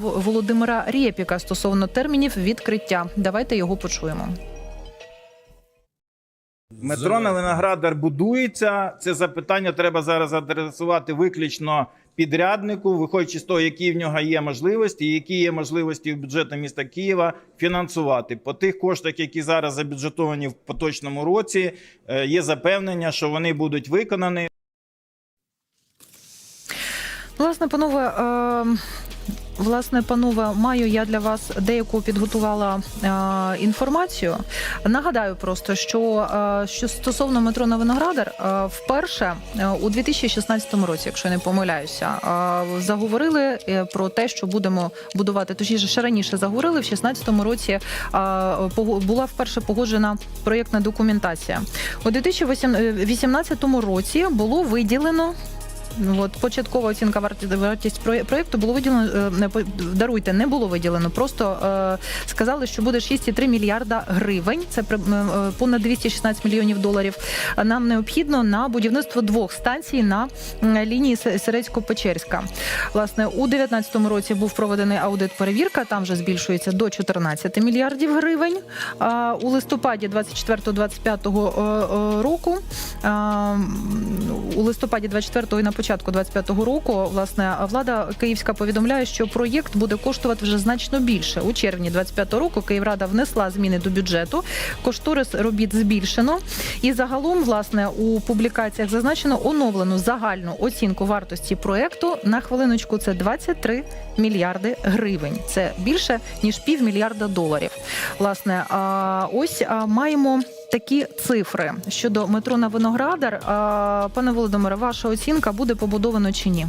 Володимира Рєпіка стосовно термінів відкриття. Давайте його почуємо. Метро на Виноградар будується. Це запитання треба зараз адресувати виключно підряднику, виходячи з того, які в нього є можливості, і які є можливості у бюджету міста Києва фінансувати. По тих коштах, які зараз забюджетовані в поточному році, е, є запевнення, що вони будуть виконані. Власне, панове, е, власне, панове, маю я для вас деяку підготувала е, інформацію. Нагадаю просто, що, е, що стосовно метро на Виноградар, е, вперше е, у 2016 році, якщо не помиляюся, е, заговорили е, про те, що будемо будувати. Точніше, ще раніше заговорили в 2016 році. е, була вперше погоджена проєктна документація. У 2018 році було виділено От початкова оцінка варті- вартість проє- проєкту було виділено. е, не Даруйте, не було виділено. Просто е, сказали, що буде 6,3 мільярда гривень. Це при- м, е, понад 216 мільйонів доларів. Нам необхідно на будівництво двох станцій на лінії Серецько-Печерська. Власне, у 2019 році був проведений аудит перевірка. Там вже збільшується до 14 мільярдів гривень. А у листопаді 24-25 е, е, року а, у листопаді 24-го і на початку 25-го року власне влада київська повідомляє, що проєкт буде коштувати вже значно більше. У червні 25-го року Київрада внесла зміни до бюджету. Кошторис робіт збільшено. І загалом, власне, у публікаціях зазначено оновлену загальну оцінку вартості проєкту на хвилиночку. Це 23 мільярди гривень. Це більше ніж півмільярда доларів. Власне, ось маємо такі цифри щодо метро на Виноградар. Пане Володимире, ваша оцінка буде побудовано чи ні?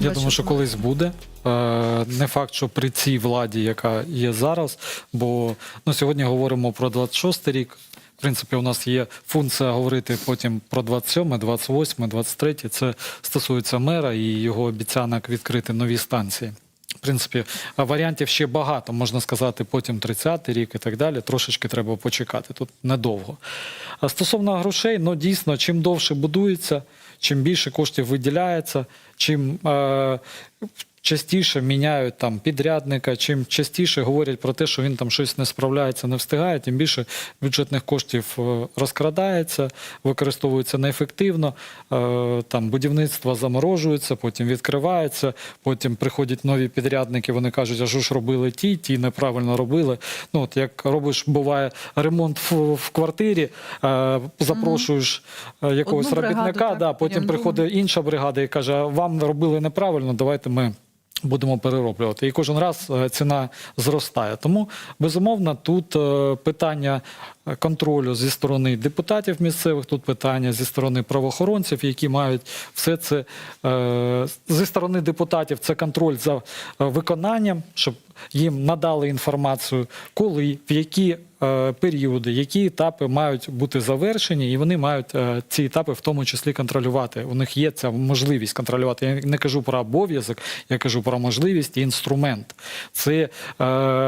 Я Ваші думаю, що колись буде. Е, Не факт, що при цій владі, яка є зараз, бо ну, сьогодні говоримо про 26 рік. В принципі, у нас є функція говорити потім про 27, 28, 23. Це стосується мера і його обіцянок відкрити нові станції. В принципі, варіантів ще багато, можна сказати, потім 30-й рік і так далі. Трошечки треба почекати. Тут недовго. А стосовно грошей, ну дійсно, чим довше будується, чим більше коштів виділяється, чим е, частіше міняють там підрядника, чим частіше говорять про те, що він там щось не справляється, не встигає, тим більше бюджетних коштів е, розкрадається, використовується неефективно. Е, Там будівництво заморожується, потім відкривається, потім приходять нові підрядники. Вони кажуть, а що ж робили ті, ті неправильно робили. Ну от як робиш, буває ремонт в, в квартирі, е, запрошуєш якогось Одну бригаду, робітника, так, да, потім потім приходить інша бригада і каже: «А вам робили неправильно, давайте ми. Будемо перероблювати, і кожен раз е, ціна зростає. Тому безумовно тут е, питання контролю зі сторони депутатів місцевих, тут питання зі сторони правоохоронців, які мають все це е, зі сторони депутатів. Це контроль за виконанням, щоб їм надали інформацію, коли, в які е, періоди, які етапи мають бути завершені, і вони мають е, ці етапи в тому числі контролювати. У них є ця можливість контролювати. Я не кажу про обов'язок, я кажу про можливість і інструмент. Це е,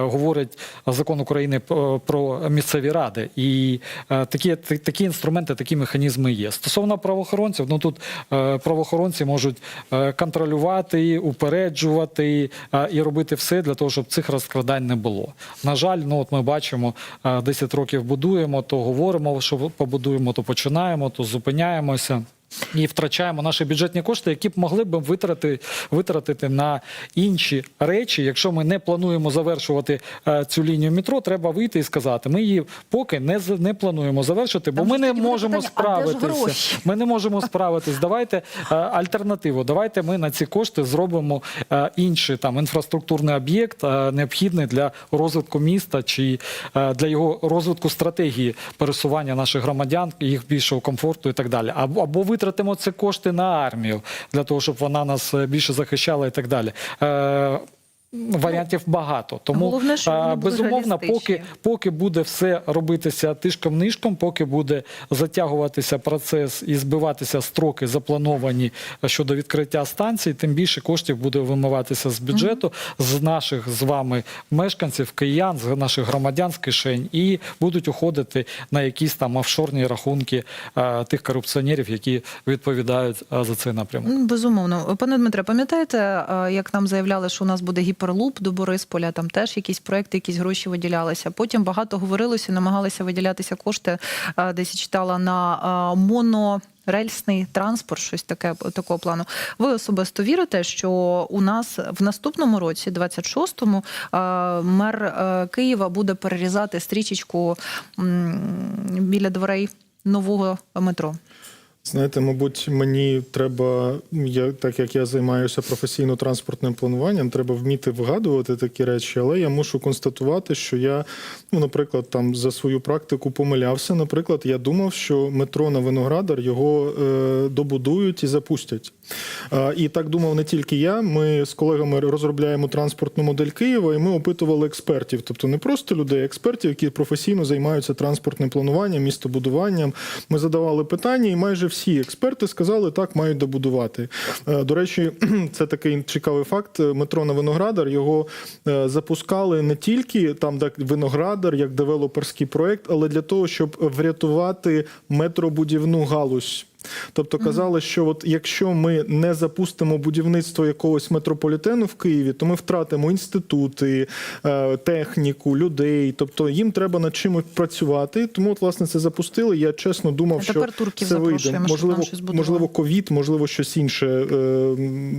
говорить закон України про місцеві ради, і е, такі, такі інструменти, такі механізми є. Стосовно правоохоронців, ну тут е, правоохоронці можуть е, контролювати, упереджувати е, і робити все для того, щоб цих розкрадань не було. На жаль, ну от ми бачимо, е, 10 років будуємо, то говоримо, що побудуємо, то починаємо, то зупиняємося. І втрачаємо наші бюджетні кошти, які б могли б витратити, витратити на інші речі. Якщо ми не плануємо завершувати е, цю лінію метро, треба вийти і сказати, ми її поки не, не плануємо завершити, бо Там ми не можемо питання, справитися. Ми не можемо справитись. Давайте е, альтернативу. Давайте ми на ці кошти зробимо е, інший там інфраструктурний об'єкт, е, необхідний для розвитку міста чи е, для його розвитку стратегії пересування наших громадян, їх більшого комфорту і так далі. Або, або витратимо ці кошти на армію для того, щоб вона нас е, більше захищала і так далі. Е, Варіантів багато, тому Головне, безумовно, поки поки буде все робитися тишком нишком, поки буде затягуватися процес і збиватися строки, заплановані щодо відкриття станцій, тим більше коштів буде вимиватися з бюджету, з наших з вами мешканців, киян, з наших громадян з кишень, і будуть уходити на якісь там офшорні рахунки е, тих корупціонерів, які відповідають е, за цей напрямок. Ну, Безумовно, пане Дмитре, пам'ятаєте, е, як нам заявляли, що у нас буде гіпермаркет гіперлуп до Борисполя. Там теж якісь проекти, якісь гроші виділялися. Потім багато говорилося, намагалися виділятися кошти. е, Десь читала на е, моно. Рельсний транспорт, щось таке такого плану. Ви особисто вірите, що у нас в наступному році, 26-му, е, мер Києва буде перерізати стрічечку біля дверей нового метро? Знаєте, мабуть, мені треба, я, так як я займаюся професійно транспортним плануванням, треба вміти вигадувати такі речі, але я мушу констатувати, що я, ну, наприклад, там за свою практику помилявся. Наприклад, я думав, що метро на Виноградар його е, добудують і запустять. Е, і так думав не тільки я. Ми з колегами розробляємо транспортну модель Києва, і ми опитували експертів, тобто не просто людей, а експертів, які професійно займаються транспортним плануванням, містобудуванням. Ми задавали питання, і майже всі експерти сказали, так мають добудувати. Е, До речі, це такий цікавий факт. Метро на Виноградар його е, запускали не тільки там, де Виноградар, як девелоперський проект, але для того, щоб врятувати метробудівну галузь. Тобто казали, що от якщо ми не запустимо будівництво якогось метрополітену в Києві, то ми втратимо інститути, е, техніку, людей. Тобто їм треба над чимось працювати. Тому, от, власне, це запустили. Я чесно думав, А що це вийде. Можливо, можливо, ковід, можливо, щось інше е,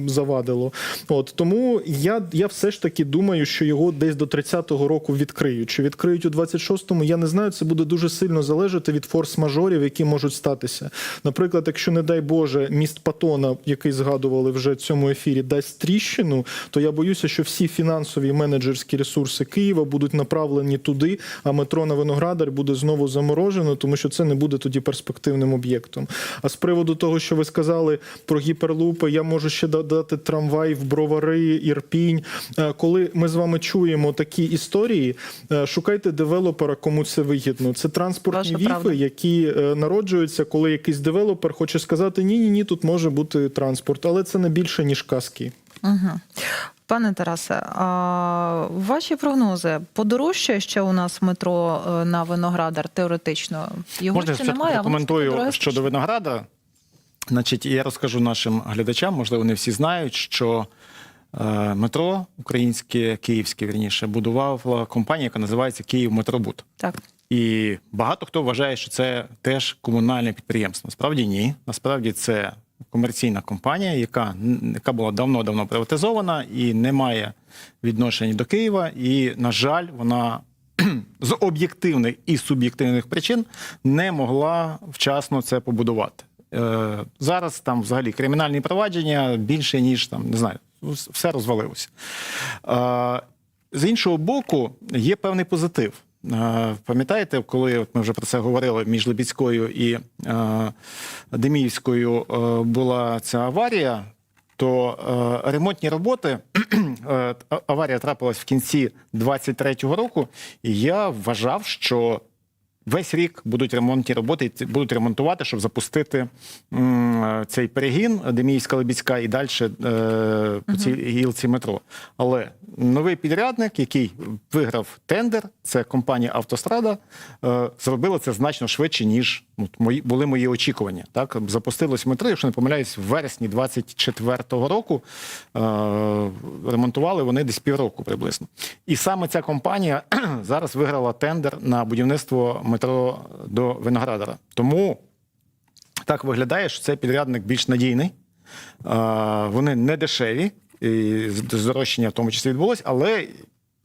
завадило. От тому я, я все ж таки думаю, що його десь до 30-го року відкриють. Чи відкриють у 26-му, я не знаю. Це буде дуже сильно залежати від форс-мажорів, які можуть статися. Наприклад, якщо не дай Боже, міст Патона, який згадували вже в цьому ефірі, дасть тріщину, то я боюся, що всі фінансові і менеджерські ресурси Києва будуть направлені туди, а метро на Виноградар буде знову заморожено, тому що це не буде тоді перспективним об'єктом. А з приводу того, що ви сказали про гіперлупи, я можу ще додати трамвай в Бровари, Ірпінь. Е, Коли ми з вами чуємо такі історії, е, шукайте девелопера, кому це вигідно. Це транспортні Ваша правда. віфи, які е, народжуються, коли якийсь девелопер хоче сказати: ні, ні, ні, тут може бути транспорт, але це не більше ніж казки. Угу. Пане Тарасе, а ваші прогнози подорожчає ще у нас метро е, на Виноградар теоретично? Його Можна ще немає, прокоментую дороге щодо винограда. Значить, я розкажу нашим глядачам, можливо, не всі знають, що е, метро українське, київське, вірніше, будувала компанія, яка називається Київ Метробуд. Так. І багато хто вважає, що це теж комунальне підприємство. Насправді ні. Насправді це комерційна компанія, яка, яка була давно-давно приватизована і не має відношення до Києва. І, на жаль, вона з об'єктивних і суб'єктивних причин не могла вчасно це побудувати. Е, зараз там взагалі кримінальні провадження більше, ніж там, не знаю, все розвалилося. Е, з іншого боку, є певний позитив. Е, Пам'ятаєте, коли от ми вже про це говорили між Лебідською і е, Деміївською е, була ця аварія, то ремонтні роботи аварія трапилась в кінці 23-го року, і я вважав, що Весь рік будуть ремонтні роботи, будуть ремонтувати, щоб запустити цей перегін Деміївська Лебідська і далі е, по цій гілці метро. Але новий підрядник, який виграв тендер, це компанія Автострада, е, зробила це значно швидше, ніж ну, мої, були мої очікування. Так? Запустилось метро, якщо не помиляюсь, в вересні 24-го року е, ремонтували вони десь півроку приблизно. І саме ця компанія зараз виграла тендер на будівництво метро до Виноградара. Тому так виглядає, що цей підрядник більш надійний. Вони не дешеві, і здорожчання в тому числі відбулось, але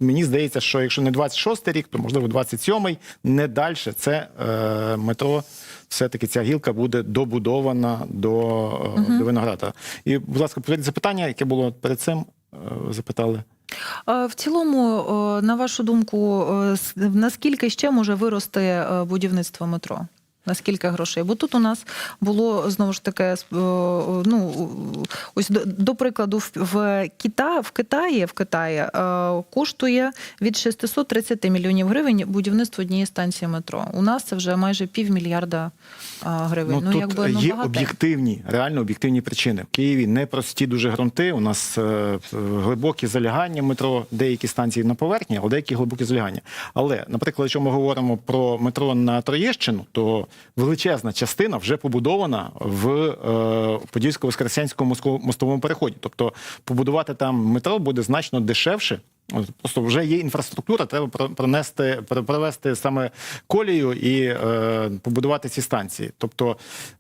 мені здається, що якщо не 26-й рік, то можливо 27-й, не далі це е, метро. Все-таки ця гілка буде добудована до, е, до Виноградара. І, будь ласка, повторіть запитання, яке було перед цим, е, запитали. Е, В цілому, е, на вашу думку, е, наскільки ще може вирости будівництво метро? Наскільки грошей? Бо тут у нас було знову ж таки, с- е, ну ось до, до прикладу, в- Кита, в Китаї в Китаї е, коштує від 630 мільйонів гривень будівництво однієї станції метро. У нас це вже майже півмільярда е, гривень. Ну, тут якби ну є багато. об'єктивні, реально об'єктивні причини. В Києві непрості дуже ґрунти. У нас е, глибокі залягання метро, деякі станції на поверхні, але деякі глибокі залягання. Але, наприклад, якщо ми говоримо про метро на Троєщину, то величезна частина вже побудована в е, Подільсько-Воскресенському мостовому переході. Тобто побудувати там метро буде значно дешевше. Просто вже є інфраструктура, треба про- пронести, провести саме колію і е, побудувати ці станції. Тобто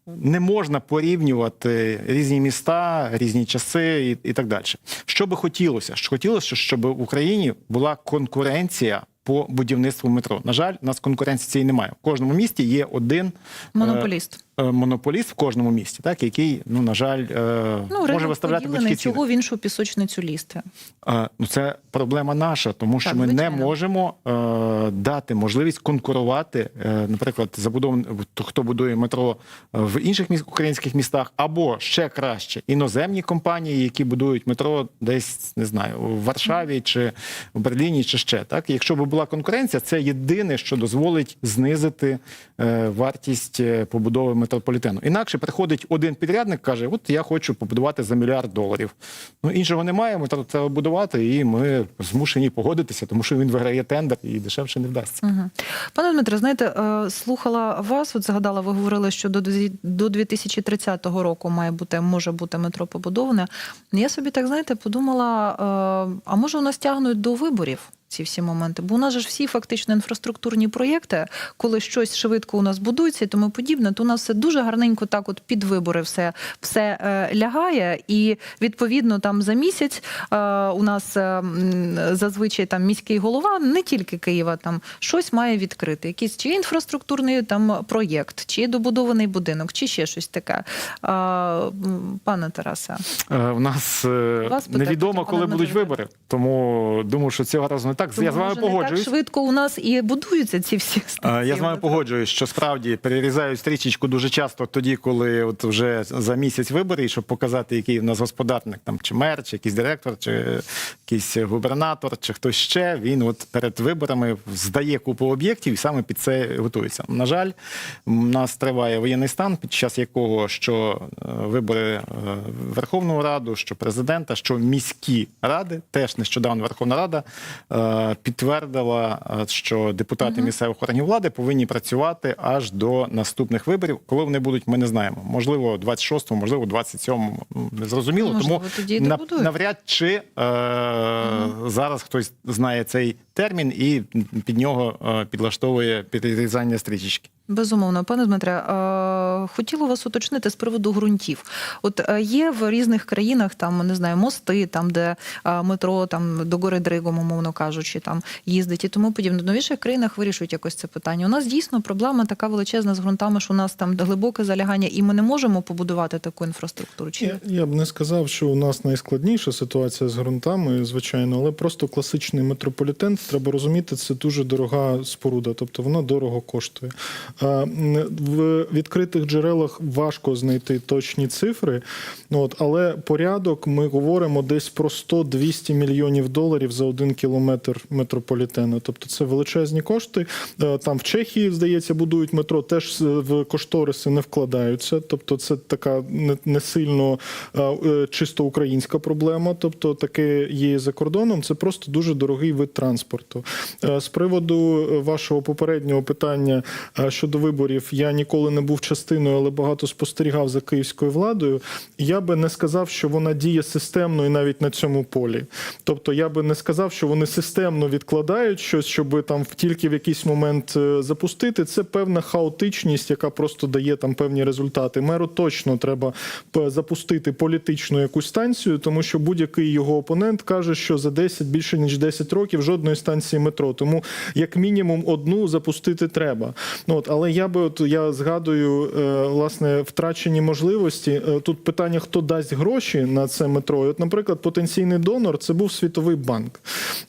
не можна порівнювати різні міста, різні часи і, і так далі. Що би хотілося? Хотілося, щоб в Україні була конкуренція по будівництву метро. На жаль, у нас конкуренції немає. В кожному місті є один е, Монополіст. Е, монополіст в кожному місті, так який, ну на жаль, е, Ну, може виставляти ціни. цього в іншу пісочницю лізти. Е, Ну, це проблема наша, тому що Так, ми звичайно. не можемо е, дати можливість конкурувати, наприклад, забудов... хто будує метро в інших міс... українських містах, або ще краще іноземні компанії, які будують метро десь не знаю в Варшаві чи в Берліні, чи ще так. Якщо б була конкуренція, це єдине, що дозволить знизити вартість побудови метрополітену. Інакше приходить один підрядник, каже: От я хочу побудувати за мільярд доларів. Ну іншого немає, метро треба будувати, і ми змушені погодитися, тому що він виграє тендер і дешевше не вдасться. Угу. Пане Дмитре, знаєте, е, слухала вас, от згадала, ви говорили, що до дві- до 2030 року має бути, може бути метро побудоване. Я собі так, знаєте, подумала, е, а може у нас тягнуть до виборів? Ці всі моменти, бо у нас же ж всі фактично інфраструктурні проєкти, коли щось швидко у нас будується і тому подібне, то у нас все дуже гарненько так, от під вибори все, все е, лягає, і відповідно там за місяць е, у нас е, зазвичай там міський голова, не тільки Києва, там щось має відкрити, якийсь чи інфраструктурний там проєкт, чи добудований будинок, чи ще щось таке. М, пане Тарасе, Е, У нас е, невідомо, коли будуть вибори, тому думаю, що цього разу не так. я з вами може, не погоджуюсь. так швидко у нас і будуються ці всі станції. Я з вами погоджуюсь, що справді перерізають стрічечку дуже часто тоді, коли от вже за місяць вибори, щоб показати, який у нас господарник, там чи мер, чи якийсь директор, чи якийсь губернатор, чи хтось ще. Він от перед виборами здає купу об'єктів і саме під це готується. На жаль, у нас триває воєнний стан, під час якого що е, вибори е, Верховну Раду, що президента, що міські ради, теж нещодавно Верховна Рада е, підтвердила, е, що депутати місцевих органів влади повинні працювати аж до наступних виборів. Коли вони будуть, ми не знаємо. Можливо, 26-му, можливо, 27-му. Ну, Не зрозуміло. Тому тоді нав- навряд чи е, зараз хтось знає цей термін і під нього е, підлаштовує підрізання стрічечки. Безумовно, пане Дмитре, е, хотіла вас уточнити з приводу ґрунтів. От е, є в різних країнах там не знаю, мости, там де е, метро там до гори Дригом, умовно кажучи, там їздить і тому подібне. В новіших країнах вирішують якось це питання. У нас дійсно проблема така величезна з ґрунтами, що у нас там глибоке залягання, і ми не можемо побудувати таку інфраструктуру. Чи Я, я б не сказав, що у нас найскладніша ситуація з ґрунтами, звичайно, але просто класичний метрополітен, треба розуміти, це дуже дорога споруда, тобто вона дорого коштує. В відкритих джерелах важко знайти точні цифри, от, але порядок ми говоримо десь про 100-200 мільйонів доларів за один кілометр метрополітену. Тобто це величезні кошти. Е, Там в Чехії, здається, будують метро, теж в кошториси не вкладаються. Тобто, це така не, сильно е, чисто українська проблема. Тобто, таке є за кордоном. Це просто дуже дорогий вид транспорту. Е, З приводу вашого попереднього питання е, щодо виборів, я ніколи не був частиною, але багато спостерігав за київською владою. Я би не сказав, що вона діє системно і навіть на цьому полі. Тобто, я би не сказав, що вони системно відкладають щось, щоб там тільки в якийсь момент е, запустити. Це певна хаотичність, яка просто дає там певні результати. Меру точно треба запустити політичну якусь станцію, тому що будь-який його опонент каже, що за 10, більше ніж 10 років жодної станції метро. Тому як мінімум одну запустити треба. Ну от, але я би от я згадую е, власне втрачені можливості. Е, Тут питання, хто дасть гроші на це метро. І От, наприклад, потенційний донор це був Світовий банк.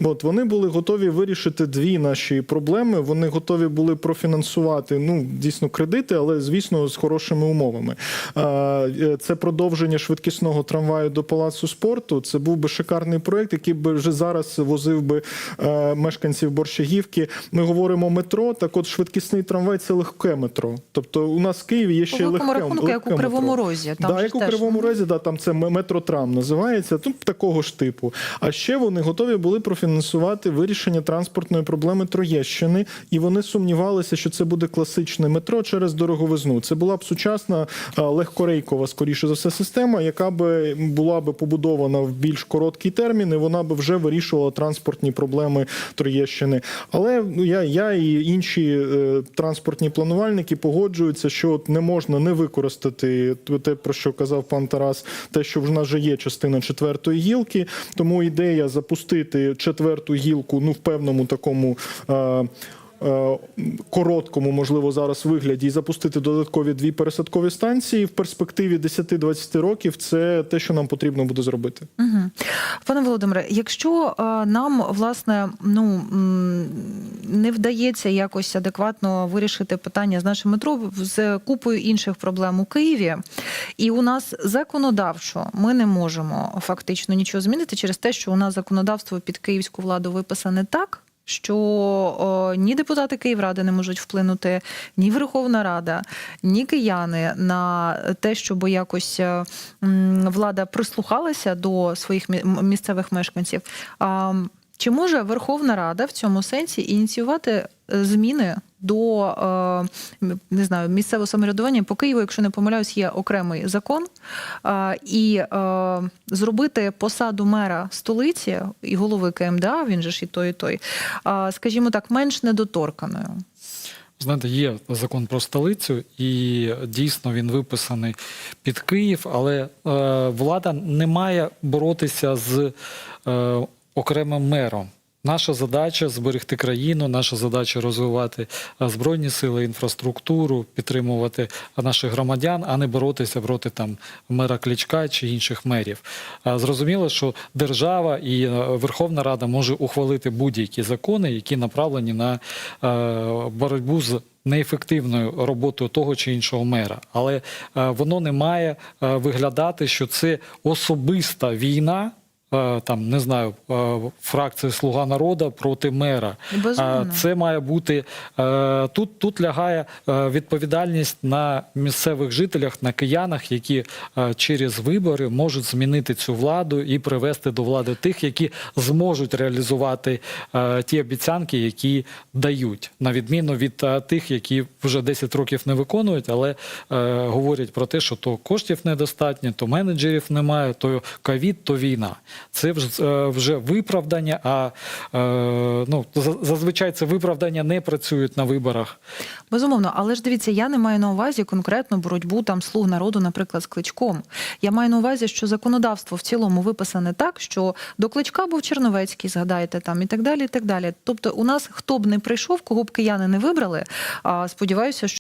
От вони були готові вирішити дві наші проблеми. Вони готові були профінансувати ну дійсно кредити, але звісно з хорошими умовами. Е, Це продовження швидкісного трамваю до палацу спорту. Це був би шикарний проект, який би вже зараз возив би мешканців Борщагівки. Ми говоримо метро. Так, от швидкісний трамвай це легке метро. Тобто у нас в Києві є По ще великому легке, рахунку, як у Кривому метро. Розі. Там да, як у. Кривому Розі, да, там це метротрам називається, тут такого ж типу. А ще вони готові були профінансувати вирішення транспортної проблеми Троєщини, і вони сумнівалися, що це буде класичне метро через дороговизну. Це була б сучасна легкорейкова, скоріше за все, система, яка би була би побудована в більш короткий термін, і вона би вже вирішувала транспортні проблеми Троєщини. Але ну, я, я і інші е, транспортні планувальники погоджуються, що от не можна не використати те, про що казав пан Тарас, те, що в нас вже є частина четвертої гілки. Тому ідея запустити четверту гілку ну в певному такому. Е, Короткому, можливо, зараз вигляді і запустити додаткові дві пересадкові станції в перспективі 10-20 років. Це те, що нам потрібно буде зробити. Угу. Пане Володимире, якщо е, нам власне ну не вдається якось адекватно вирішити питання з нашим метро з купою інших проблем у Києві, і у нас законодавчо ми не можемо фактично нічого змінити через те, що у нас законодавство під київську владу виписане так. Що о, ні депутати Київради не можуть вплинути, ні Верховна Рада, ні кияни на те, щоб якось е, влада прислухалася до своїх місцевих мешканців. А, чи може Верховна Рада в цьому сенсі ініціювати е, зміни до е, не знаю місцевого самоврядування по Києву, якщо не помиляюсь, є окремий закон, е, і е, зробити посаду мера столиці і голови КМДА, він же ж і той, і той, скажімо так, менш недоторканою. Знаєте, є закон про столицю, і дійсно він виписаний під Київ, але е, влада не має боротися з е, окремим мером. Наша задача зберегти країну, наша задача розвивати е, збройні сили, інфраструктуру, підтримувати наших громадян, а не боротися проти там мера Кличка чи інших мерів. Е, Зрозуміло, що держава і е, Верховна Рада може ухвалити будь-які закони, які направлені на боротьбу з неефективною роботою того чи іншого мера, але е, воно не має е, виглядати, що це особиста війна. Е, Там не знаю, е, фракції Слуга народу проти мера. Безумовно. Е, Це має бути тут. Тут лягає відповідальність на місцевих жителях, на киянах, які через вибори можуть змінити цю владу і привести до влади тих, які зможуть реалізувати ті обіцянки, які дають, на відміну від тих, які вже 10 років не виконують, але говорять про те, що то коштів недостатньо, то менеджерів немає, то ковід, то війна. Це вже, е, вже виправдання. А е, ну зазвичай це виправдання не працюють на виборах. Безумовно, але ж дивіться, я не маю на увазі конкретну боротьбу там слуг народу, наприклад, з кличком. Я маю на увазі, що законодавство в цілому виписане так, що до кличка був Черновецький, згадайте там і так далі. І так далі. Тобто, у нас хто б не прийшов, кого б кияни не вибрали. А сподіваюся, що.